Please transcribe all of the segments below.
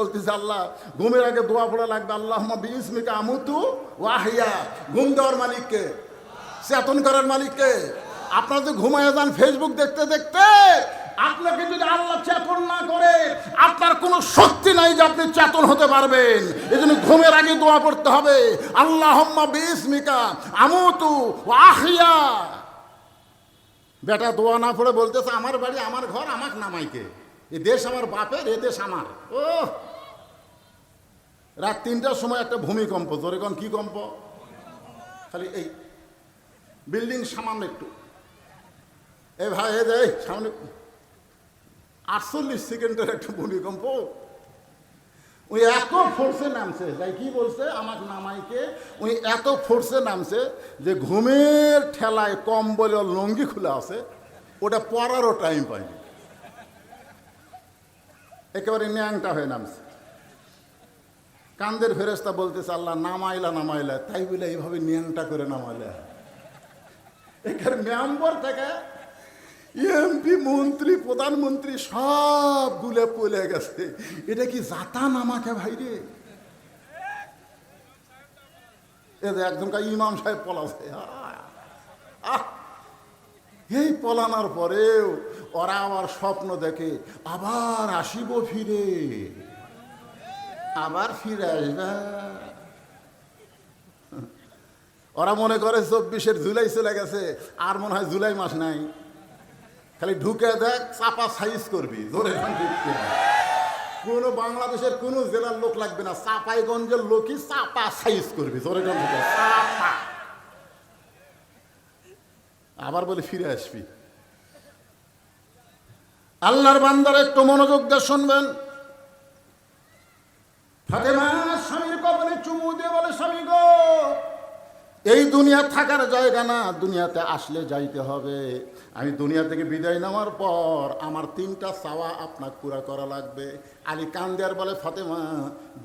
বলতেছে, আল্লাহ, ঘুমের আগে দোয়া পড়া লাগবে। আল্লাহ বিসমিকা আমুতু ওয়াহিয়া। ঘুম দেওয়ার মালিককে। চেতন করার মালিককে। আপনারা যে ঘুমায় যান ফেসবুক দেখতে দেখতে, আপনাকে যদি আল্লাহ চেতন না করে, আপনার কোনো শক্তি নাই যে আপনি চেতন হতে পারবেন। এই জন্য ঘুমের আগে দোয়া পড়তে হবে। আল্লাহ বিসমিকা আমুতু ওয়াহিয়া। বেটা, দোয়া না পড়ে বলতেছে, আমার বাড়ি, আমার ঘর, আমাকে নামাইকে এ দেশ আমার বাপের, এ দেশ আমার। ও রাত তিনটার সময় একটা ভূমিকম্প। জোরে কোন, কি কম্প? খালি এই বিল্ডিং সামান্য একটু। এ ভাই, এ দে সামনে আটচল্লিশ সেকেন্ডের একটা ভূমিকম্প। ওই এত ফোর্সে নামছে তাই কি বলছে? আমার নামাইকে ওই এত ফোর্সে নামছে যে ঘুমের ঠেলায় কম বলে ওর লঙ্গি খুলে আছে। ওটা পরারও টাইম পায়নি একেবারে ন্যাংটা হয়ে নামছে। কান্দের ফেরেস্তা বলতেছে, আল্লাহ, নামাইলা নামাইলা, তাই বলে এইভাবে ন্যাংটা করে নামাইলা। এখানে মেম্বর থেকে এমপি, মন্ত্রী, প্রধানমন্ত্রী সব গুলে পলে গেছে। এটা কি জাতা নামাকে ভাই রে? এ যে একজন কা ইমাম সাহেব পলাছে। আহ। এই পলানোর পরেও ওরা আবার স্বপ্ন দেখে আবার আসিব ফিরে। আবার ফিরে আসবে। ওরা মনে করে চব্বিশের জুলাই চলে গেছে, আর মনে হয় জুলাই মাস নাই। খালি ঢুকে দেখ, চাপা সাইজ করবি, ধরে কোনো বাংলাদেশের কোনো জেলার লোক লাগবে না, চাপাইগঞ্জের লোকই চাপা সাইজ করবি, ধরে চাপা। আবার বলে ফিরে আসবি। আল্লাহর বান্দার একটু মনোযোগ দিয়ে শুনবেন। ফাতেমা, স্বামীর কবলে চুমু দিয়ে বলে, স্বামী গো, এই দুনিয়া থাকার জায়গা না, দুনিয়াতে আসলে যাইতে হবে। আমি দুনিয়া থেকে বিদায় নেওয়ার পর আমার তিনটা চাওয়া আপনার পুরা করা লাগবে। আলী কান্দিয়ার বলে, ফাতেমা,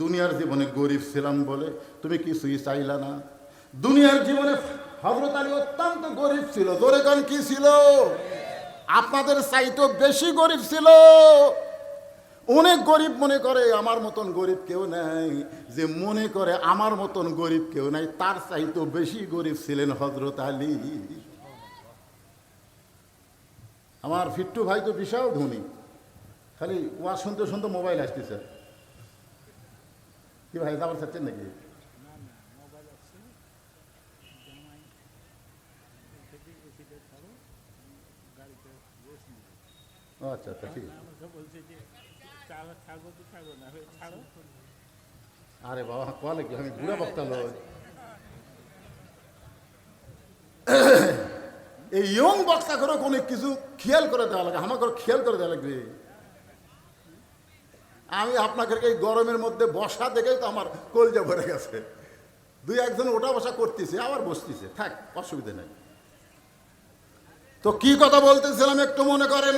দুনিয়ার জীবনে গরিব ছিলাম বলে তুমি কিছুই চাইলা না। দুনিয়ার জীবনে হজরত আলী অত্যন্ত গরিব ছিল। জোরে গান কি ছিল? আপনাদের চাইতো বেশি গরিব ছিল। অনেক গরিব মনে করে, আমার মতন গরিব কেউ নাই। যে মনে করে, আমার মতন গরিব কেউ নাই, তার চাইতো বেশি গরিব ছিলেন হজরত আলী। আমার ফিট্টু ভাই তো বিশাল ধনী। খালি ওয়া শুনতে শুনতে মোবাইল আসতেছে। কি ভাই, যাবার চাচ্ছেন নাকি? আচ্ছা আচ্ছা ঠিক আরে বাবা, কলে কি? আমি বুড়া বক্তা এই ইয়ং বক্তা করে অনেক কিছু খেয়াল করে দেওয়া লাগে, আমাকে খেয়াল করে দেওয়া লাগবে। আমি আপনাকে এই গরমের মধ্যে বসা দেখেই তো আমার কলজা ভরে গেছে। দুই একজন ওটা বসা করতেছে, আবার বসতেছে। থাক, অসুবিধা নেই। তো কি কথা বলতেছিলাম একটু মনে করেন?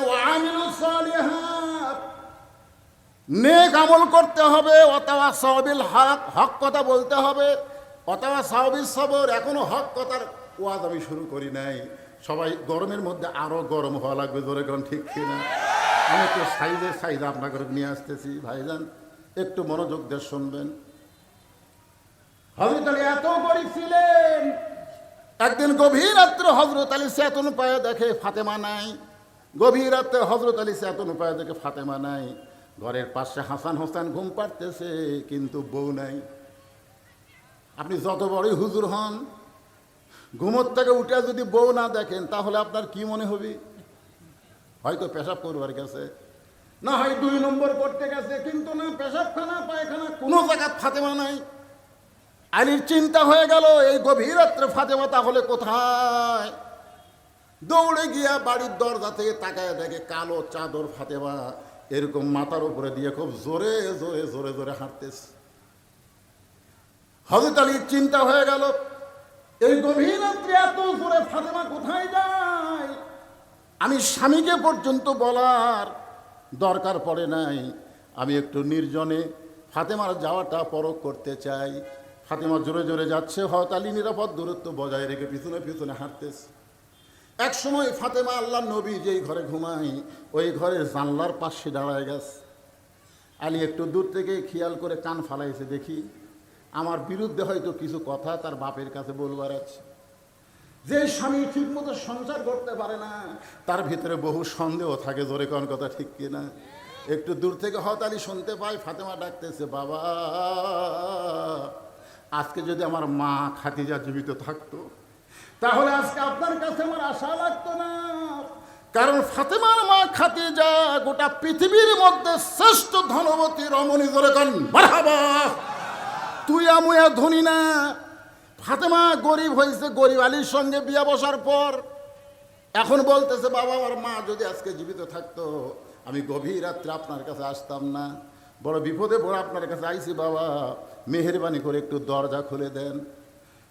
নেক আমল করতে হবে, অথবা সাহবিল হক হক কথা বলতে হবে, অথবা সাহবিল সবর। এখনও হক কথার ওয়াজ আমি শুরু করি নাই। সবাই গরমের মধ্যে আরও গরম হওয়া লাগবে ধরে কারণ ঠিক কিনা? আমি একটু সাইজের সাইজ আপনাকে নিয়ে আসতেছি, ভাইজান, একটু মনোযোগ দিয়ে শুনবেন। হজরত আলী এত গরিব ছিলেন একদিন গভীর রাত্রে হজরত আলী চেতন পায়ে দেখে ফাতেমা নাই। গভীর রাত্রে হজরত আলী চেতন পায়ে দেখে ফাতেমা নাই। ঘরের পাশে হাসান হোসেন ঘুম পাড়তেছে, কিন্তু বউ নাই। আপনি যত বড়ই হুজুর হন, ঘুমোর থেকে উঠে যদি বউ না দেখেন, তাহলে আপনার কি মনে হবে? হয়তো পেশাব করবার গেছে। না হয় দুই নম্বর করতে গেছে, কিন্তু না, পেশাবখানা, পায়খানা কোনো জায়গা ফাতেমা নাই। আলীর চিন্তা হয়ে গেল, এই গভীর রাত্রে ফাতেমা তাহলে কোথায়? দৌড়ে গিয়া বাড়ির দরজা থেকে তাকায় দেখে কালো চাদর ফাতেমা এরকম মাথার উপরে দিয়ে খুব জোরে জোরে জোরে জোরে হাঁটতেছে। হজরত আলীর চিন্তা হয়ে গেল, এই গভীর রাত্রে এত জোরে ফাতেমা কোথায় যায়? আমি স্বামীকে পর্যন্ত বলার দরকার পড়ে নাই। আমি একটু নির্জনে ফাতেমার যাওয়াটা পরখ করতে চাই। ফাতেমা জোরে জোরে যাচ্ছে হয়তো আলী নিরাপদ দূরত্ব বজায় রেখে পিছনে পিছনে হাঁটতেছে। এক সময় ফাতেমা আল্লাহ নবী যেই ঘরে ঘুমাই ওই ঘরের জানলার পাশে দাঁড়ায় গেছে। আলী একটু দূর থেকে খেয়াল করে কান ফালাইছে, দেখি, আমার বিরুদ্ধে হয়তো কিছু কথা তার বাপের কাছে বলবার আছে। যে স্বামী ঠিক মতো সংসার করতে পারে না, তার ভিতরে বহু সন্দেহ থাকে, জোরে কোন কথা ঠিক কিনা? একটু দূর থেকে হয়তো আলী শুনতে পাই ফাতেমা ডাকতেছে, বাবা আজকে যদি আমার মা খাতিজা জীবিত থাকতো, তাহলে আজকে আপনার কাছে আমার আশা লাগতো না। কারণ ফাতেমার মা খাতিজা গোটা পৃথিবীর মধ্যে শ্রেষ্ঠ ধনবতী রমণী ধরে কন বাড়াবা তুই আমুয়া ধনী না। ফাতেমা গরিব হয়েছে গরিব আলীর সঙ্গে বিয়া বসার পর। এখন বলতেছে, বাবা, আমার মা যদি আজকে জীবিত থাকতো, আমি গভীর রাত্রে আপনার কাছে আসতাম না। বড় বিপদে বড় আপনার কাছে আইছি, বাবা। মেহরবানি করে একটু দরজা খুলে দেন।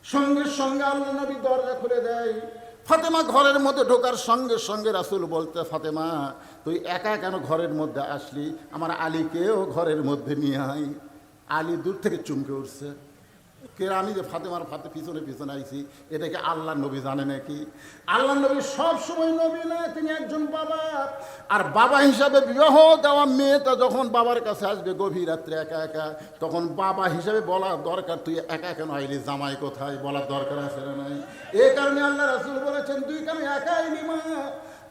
সঙ্গে সঙ্গে আল্লাহ নবী দরজা খুলে দেয়। ফাতেমা ঘরের মধ্যে ঢোকার সঙ্গে সঙ্গে রাসুল বলতে, ফাতেমা, তুই একা কেন ঘরের মধ্যে আসলি? আমার আলীকেও ঘরের মধ্যে নিয়ে আয়। আলী দূর থেকে চুমকে উঠছে। কে আমি যে ফাতেমার ফাতে পিছনে পিছনে আইছি, এটাকে আল্লাহ নবী জানে নাকি? আল্লাহ নবী সব সময় নবী না, তিনি একজন বাবা। আর বাবা হিসাবে বিবাহ দেওয়া মেয়েটা যখন বাবার কাছে আসবে গভীর রাত্রে একা একা, তখন বাবা হিসাবে বলা দরকার, তুই একা কেন আইলি, জামাই কোথায় বলার দরকার আছে না নাই? এ কারণে আল্লাহ রাসুল বলেছেন তুই কেন একা আইলি মা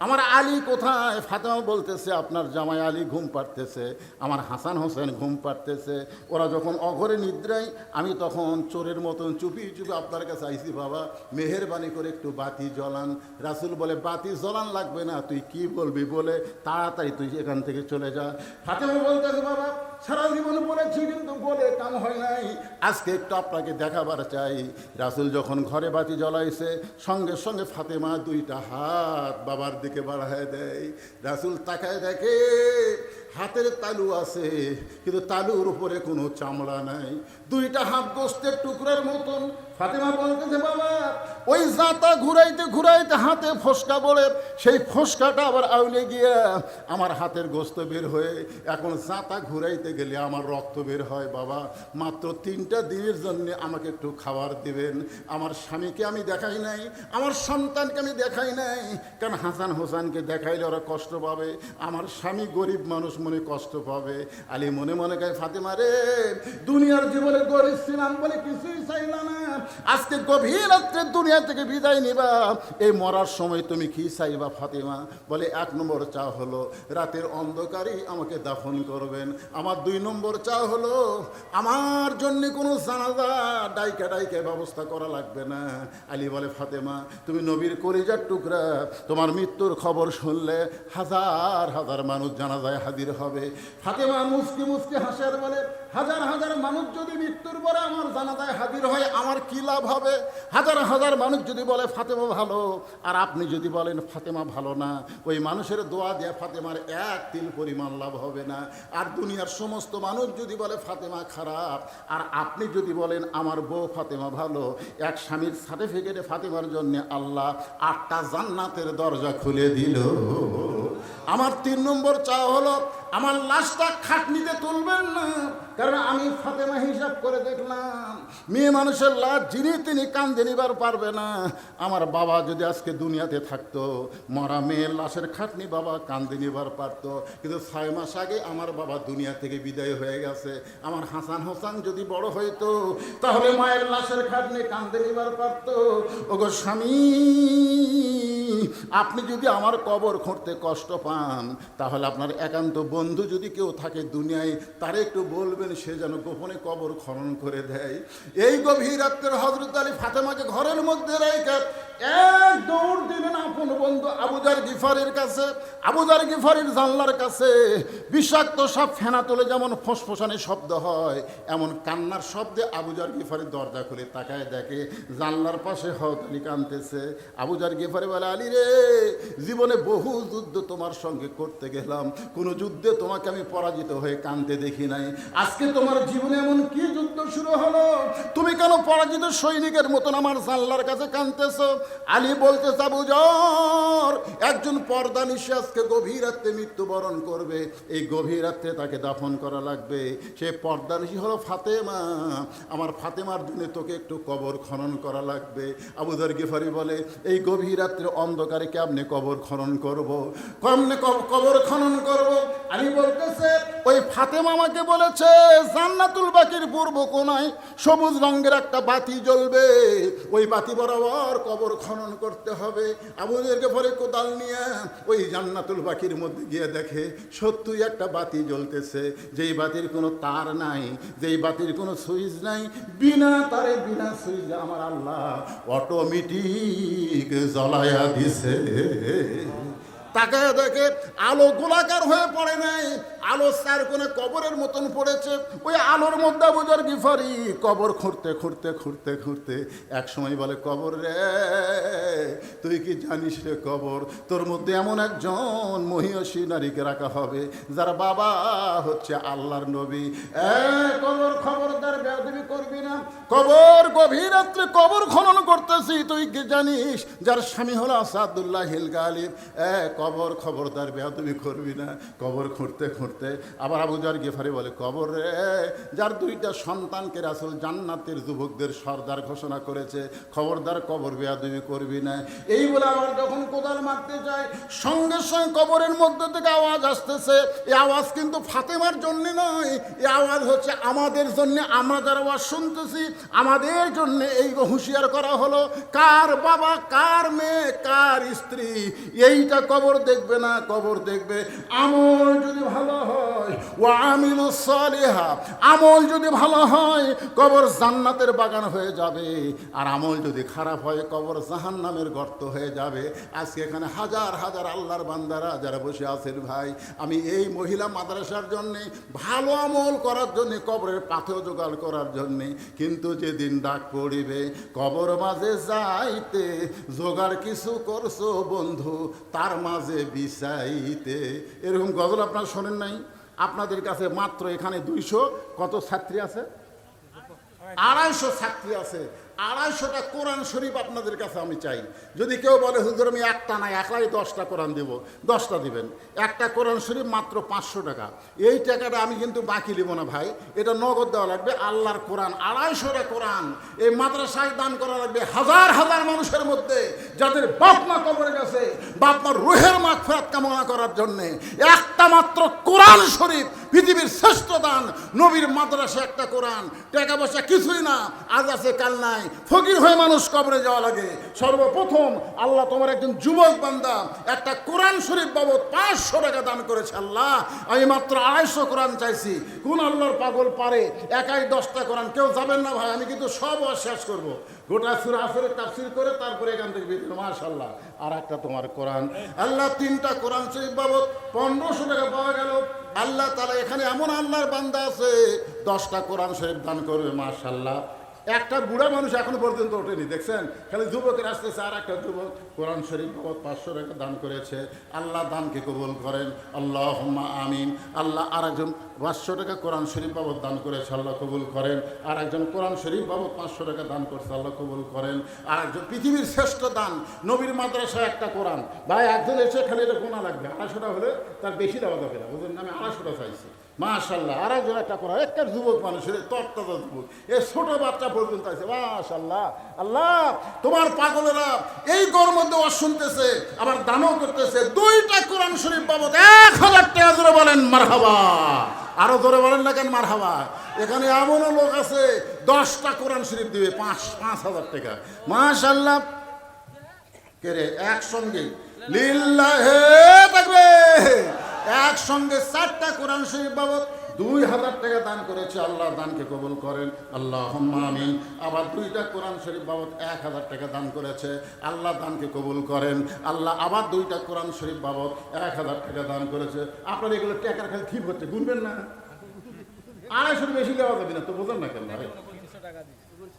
আমার আলী কোথায়? ফাতেমা বলতেছে, আপনার জামাই আলী ঘুম পাড়তেছে, আমার হাসান হোসেন ঘুম পাড়তেছে। ওরা যখন অঘরে নিদ্রায়, আমি তখন চোরের মতন চুপি চুপি আপনার কাছে আইসি বাবা, মেহেরবানি করে একটু বাতি জ্বলান। রাসুল বলে, বাতি জ্বলান লাগবে না, তুই কি বলবি বলে, তাড়াতাড়ি তুই এখান থেকে চলে যা। ফাতেমা বলতেছে, বাবা সারা জীবন বলেছি, কিন্তু বলে কাম হয় নাই। আজকে একটু আপনাকে দেখাবার চাই। রাসুল যখন ঘরে বাতি জ্বলাইছে, সঙ্গে সঙ্গে ফাতেমা দুইটা হাত বাবার দিকে বাড়ায় দেয়। রাসুল তাকায় দেখে হাতের তালু আছে, কিন্তু তালুর উপরে কোনো চামড়া নাই। দুইটা হাত গোস্তের টুকরার মতন। ফাতেমা বলতেছে, বাবা, ওই জাতা ঘুরাইতে ঘুরাইতে হাতে ফসকা বলে, সেই ফসকাটা আবার আউলে গিয়ে আমার হাতের গোস্ত বের হয়ে, এখন জাতা ঘুরাইতে গেলে আমার রক্ত বের হয়, বাবা। মাত্র তিনটা দিনের জন্য আমাকে একটু খাবার দিবেন। আমার স্বামীকে আমি দেখাই নাই, আমার সন্তানকে আমি দেখাই নাই। কারণ হাসান হোসানকে দেখাইলে ওরা কষ্ট পাবে। আমার স্বামী গরিব মানুষ মনে কষ্ট পাবে। আলী মনে মনে গায়ে ফাতেমা রে, দুনিয়ার জীবনে গরিব ছিলাম বলে কিছুই চাইলাম না। আজকে গভীর রাত্রে দুনিয়া থেকে বিদায় নিবা। এই মরার সময় তুমি কি চাইবা, ফাতেমা? বলে, এক নম্বর চা হলো, রাতের অন্ধকারই আমাকে দাফন করবেন। আমার দুই নম্বর চা হলো, আমার জন্য কোনো জানাজা ডাইকা ডাইকা ব্যবস্থা করা লাগবে না। আলী বলে, ফাতেমা, তুমি নবীর কলিজার টুকরা, তোমার মৃত্যুর খবর শুনলে হাজার হাজার মানুষ জানাজায় হাজির হবে। ফাতেমা মুসকি মুসকি হাসের বলে, হাজার হাজার মানুষ যদি মৃত্যুর পরে আমার জানাজায় হাজির হয়, আমার কি লাভ হবে? হাজার হাজার মানুষ যদি বলে, ফাতেমা ভালো। আর আপনি যদি বলেন, ফাতেমা ভালো না। ওই মানুষের দোয়া দেয়া ফাতেমার এক তিল পরিমাণ লাভ হবে না। আর দুনিয়ার সমস্ত মানুষ যদি বলে, ফাতেমা খারাপ। আর আপনি যদি বলেন, আমার বউ ফাতেমা ভালো। এক স্বামীর সার্টিফিকেটে ফাতেমার জন্য আল্লাহ আটটা জান্নাতের দরজা খুলে দিল। আমার তিন নম্বর চাওয়া হলো, আমার লাশটা খাটনিতে তুলবেন না, কারণ আমি ফাতেমা হিসাব করে দেখলাম, মেয়ে মানুষের লাশ যিনি তিনি কান্দে নিবার পারবে না। আমার বাবা যদি আজকে দুনিয়াতে থাকতো, মরা মেয়ের লাশের খাটনি বাবা কান্দে নিবার পারতো, কিন্তু ছয় মাস আগে আমার বাবা দুনিয়া থেকে বিদায় হয়ে গেছে। আমার হাসান হোসান যদি বড় হইতো, তাহলে মায়ের লাশের খাটনি কান্দে নিবার পারতো। ওগো স্বামী আপনি যদি আমার কবর খুঁড়তে কষ্ট পান, তাহলে আপনার একান্ত বন্ধু যদি কেউ থাকে দুনিয়ায়, তারে একটু বলবেন, সে যেন গোপনে কবর খনন করে দেয়। এই গভীর রাত্রের হজরত আলী ফাতেমাকে ঘরের মধ্যে রেখে এক দৌড় দিলেন আপন বন্ধু আবুজার গিফারের কাছে আবুজার গিফারের জানলার কাছে। বিষাক্ত সব ফেনা তোলে যেমন ফসফসানি শব্দ হয়, এমন কান্নার শব্দে আবুজার গিফারের দরজা খুলে তাকায় দেখে জানলার পাশে হত আলী কানতেছে আবুজার গিফারে বলে, আলী রে, জীবনে বহু যুদ্ধ তোমার সঙ্গে করতে গেলাম। কোনো যুদ্ধে তোমাকে আমি পরাজিত হয়ে কানতে দেখি নাই। আজকে তোমার জীবনে এমন কি যুদ্ধ শুরু হলো? তুমি কেন পরাজিত সৈনিকের মতন আমার জানলার কাছে কানতেছ? আলী বলতে আবুজর একজন পর্দা নিশে আজকে গভীর রাত্রে মৃত্যুবরণ করবে। এই গভীর রাত্রে তাকে দাফন করা লাগবে। সে পর্দা নিশি হলো ফাতেমা। আমার ফাতেমার জন্য তোকে একটু কবর খনন করা লাগবে। আবুদার গিফারি বলে, এই গভীর রাত্রে অন্ধকারে কেমনে কবর খনন করব? কেমনে কবর খনন করব? আলী বলতেছে, ওই ফাতেমা আমাকে বলেছে, জান্নাতুল বাকির পূর্ব কোনায় সবুজ রঙের একটা বাতি জ্বলবে। ওই বাতি বরাবর কবর খনন করতে হবে। আবুদেরকে পরে কোদাল নিয়ে ওই জান্নাতুল বাকির মধ্যে গিয়ে দেখে, সত্যই একটা বাতি জ্বলতেছে। যেই বাতির কোনো তার নাই, যেই বাতির কোনো সুইচ নাই, বিনা তারে বিনা সুইচ আমার আল্লাহ অটোমেটিক জ্বলায়া দিছে। তাকে দেখে আলো গোলাকার হয়ে পড়ে নাই। আলো চার কোনে কবরের মতন পড়েছে। ওই আলোর মধ্যে বুঝার গিফারি কবর খুঁড়তে খুঁড়তে খুঁড়তে খুঁড়তে এক সময় বলে, কবর রে, তুই কি জানিস রে কবর? তোর মধ্যে এমন একজন মহিষী নারীকে রাখা হবে, যার বাবা হচ্ছে আল্লাহর নবী। এ, কবর খবরদার বেয়াদবি করবি না। কবর গভীর রাত্রে কবর খনন করতেছি তুই কি জানিস? যার স্বামী হলো আসাদুল্লাহ হিল গালিব। এ, কবর খবরদার বেয়া, তুমি করবি না। কবর খুঁড়তে খুঁড়তে আবার আবুজার গেফারি বলে, কবর রে, যার দুইটা সন্তানকে রাসুল জান্নাতের যুবকদের সর্দার ঘোষণা করেছে, খবরদার কবর বেয়া, তুমি করবি না। এই বলে আবার যখন কোদাল মারতে যায়, সঙ্গে সঙ্গে কবরের মধ্যে থেকে আওয়াজ আসতেছে। এই আওয়াজ কিন্তু ফাতেমার জন্য নয় এই আওয়াজ হচ্ছে আমাদের জন্য, আমরা যারা আওয়াজ শুনতেছি, আমাদের জন্য এই হুঁশিয়ার করা হলো। কার বাবা, কার মেয়ে, কার স্ত্রী? এইটা কবর দেখবে না, কবর দেখবে। আমল যদি ভালো হয় ও আমিল সলিহা। আমল যদি ভালো হয়, কবর জান্নাতের বাগান হয়ে যাবে। আর আমল যদি খারাপ হয়, কবর জাহান্নামের গর্ত হয়ে যাবে। আজকে এখানে হাজার হাজার আল্লাহর বান্দারা যারা বসে আছেন ভাই, আমি এই মহিলা মাদ্রাসার জন্যে, ভালো আমল করার জন্যে, কবরের পাথর জোগাড় করার জন্যে, কিন্তু যেদিন ডাক পড়িবে, কবর মাঝে যাইতে, জোগাড় কিছু করছ বন্ধু, তার মাঝে বিষাইতে। এরকম গজল আপনারা শোনেন নাই? আপনাদের কাছে মাত্র এখানে দুইশো, কত ছাত্রী আছে? আড়াইশো ছাত্রী আছে। আড়াইশোটা কোরআন শরীফ আপনাদের কাছে আমি চাই। যদি কেউ বলে, হুজুর, আমি একটা নাই, একলাই দশটা কোরআন দেব। দশটা দিবেন। একটা কোরআন শরীফ মাত্র পাঁচশো টাকা। এই টাকাটা আমি কিন্তু বাকি দেবো না ভাই। এটা নগদ দেওয়া লাগবে, আল্লাহর কোরআন। আড়াইশোটা কোরআন এই মাদ্রাসায় দান করা লাগবে হাজার হাজার মানুষের মধ্যে, যাদের বাপমা কবরে গেছে, বাপ মার রুহের মাঠ ফেরাত কামনা করার জন্যে। একটা মাত্র কোরআন শরীফ পৃথিবীর শ্রেষ্ঠ দান, নবীর মাদ্রাসা একটা কোরআন। টাকা পয়সা কিছুই না, আজ আছে, কাল নাই। ফকির হয়ে মানুষ কবরে যাওয়া লাগে। সর্বপ্রথম আল্লাহ তোমার একজন যুবক বান্দা একটা কোরআন শরীফ বাবদ পাঁচশো টাকা দান করেছে আল্লাহ। আমি মাত্র আড়াইশো কোরআন চাইছি। কোন আল্লাহর পাগল পারে, একাই দশটা কোরআন, কেউ যাবেন না ভাই, আমি কিন্তু সব শেষ করব। গোটা সুরা আসরে তাফসির করে তারপরে এখান থেকে বের মাশাল্লাহ আর একটা তোমার কোরআন। আল্লাহ তিনটা কোরআন শরীফ বাবদ পনেরোশো টাকা পাওয়া গেল। আল্লাহ তালা এখানে এমন আল্লাহর বান্দা আছে দশটা কোরআন শরীফ দান করবে মাশাল্লাহ একটা বুড়া মানুষ এখনও পর্যন্ত ওঠেনি, দেখছেন? খালি যুবকের আসতেছে আর একটা যুবক। কোরআন শরীফ বাবদ পাঁচশো টাকা দান করেছে। আল্লাহ দানকে কবুল করেন। আল্লাহ আমিন। আল্লাহ আর একজন পাঁচশো টাকা কোরআন শরীফ বাবদ দান করেছে, আল্লাহ কবুল করেন। আর একজন কোরআন শরীফ বাবদ পাঁচশো টাকা দান করছে, আল্লাহ কবুল করেন। আর একজন পৃথিবীর শ্রেষ্ঠ দান, নবীর মাদ্রাসায় একটা কোরআন। ভাই, একজন এসে খালি এটা গোনা লাগবে। আড়াইশোটা হলে তার বেশি দেওয়া যাবে না। বুঝলেন আমি আড়াইশোটা চাইছি। মাশাল্লাহ, আর একজন একটা কোরআন একটা যুবক মানুষের তত্ত্বতা যুবক এ ছোট বাচ্চা পর্যন্ত আছে, মাশাল্লাহ। আল্লাহ, তোমার পাগলেরা এই গর মধ্যে শুনতেছে আবার দানও করতেছে। দুইটা কোরআন শরীফ বাবদ এক হাজার টাকা জোরে বলেন, মারহাবা। আরও ধরে বলেন না কেন, মারহাবা? এখানে এমনও লোক আছে, দশটা কোরআন শরীফ দিবে, পাঁচ পাঁচ হাজার টাকা। মাশাল্লাহ। কে রে? একসঙ্গে। লিল্লাহে থাকবে একসঙ্গে চারটা কোরআন শরীফ বাবদ দুই হাজার টাকা দান করেছে আল্লাহ দানকে কবুল করেন। আল্লাহ আমিন। আবার দুইটা কোরআন শরীফ বাবদ এক হাজার টাকা দান করেছে আল্লাহ দানকে কবুল করেন। আল্লাহ আবার দুইটা কোরআন শরীফ বাবদ এক হাজার টাকা দান করেছে। আপনার এগুলো টাকার খালি ঠিক হচ্ছে, গুনবেন না। আড়াইশোর বেশি দেওয়া যাবে না, তো বোঝেন না কেন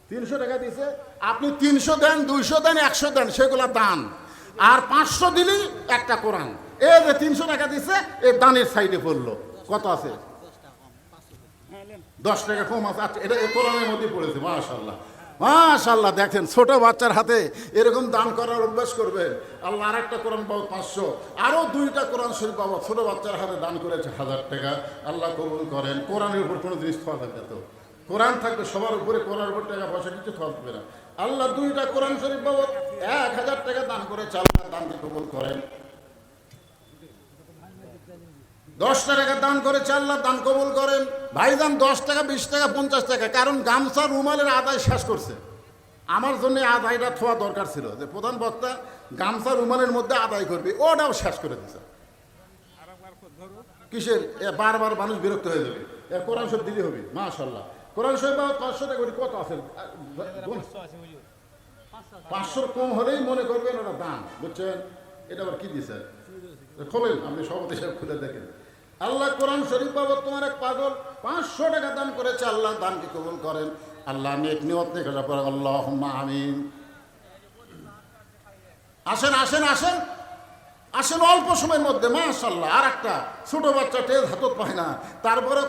তিনশো টাকা দিয়েছে আপনি তিনশো দেন, দুইশো দেন, একশো দেন, সেগুলো দান। আর পাঁচশো দিলেই একটা কোরআন। এ যে তিনশো টাকা দিছে, এ দানের সাইডে পড়ল। কত আছে? দশ টাকা কম আছে। আচ্ছা এটা কোরআনের মধ্যে পড়েছে মাশাল্লাহ মাশাল্লাহ দেখেন, ছোট বাচ্চার হাতে এরকম দান করার অভ্যাস করবেন। আল্লাহ আর একটা কোরআন পাবো পাঁচশো। আরও দুইটা কোরআন শরীফ পাবো ছোট বাচ্চার হাতে দান করেছে হাজার টাকা। আল্লাহ কবুল করেন। কোরআনের উপর কোনো জিনিস খাওয়া থাকবে তো? কোরআন থাকবে, সবার উপরে কোরআন উপর টাকা পয়সা কিছু থাকবে না। আল্লাহ দুইটা কোরআন শরীফ বাবদ এক হাজার টাকা দান করে আল্লাহ দানকে কবুল করেন। দশটা টাকা দান করে আল্লাহ দান কবুল করেন। ভাই ভাইজান দশ টাকা, বিশ টাকা, পঞ্চাশ টাকা, কারণ গামছা রুমালের আদায় শেষ করছে। আমার জন্য আদায়টা থোয়া দরকার ছিল যে প্রধান বক্তা গামছা রুমালের মধ্যে আদায় করবে, ওটাও শেষ করে দিছে। কিসের? বারবার মানুষ বিরক্ত হয়ে যাবে। কোরআন শরীফ দিলে হবে মাশাল্লাহ কোরআন শরীফ পাঁচশো টাকা কত আছে? পাঁচশোর কম হলেই মনে করবেন ওটা দান বুঝছেন? এটা আবার কি দিছে? খোলেন আপনি সভাপতি সাহেব খুলে দেখেন। আল্লাহ কোরআন শরীফ বাবদ তোমার এক পাগল পাঁচশো টাকা দান করেছে, আল্লাহ দানকে কবুল করেন। আল্লাহ নেক নিয়ত নেক আল্লাহ আমিন। আসেন আসেন আসেন। আসেন অল্প সময়ের মধ্যে মাশাল্লাহ আর একটা ছোট বাচ্চা টেজ হাতত পায় না। তারপরে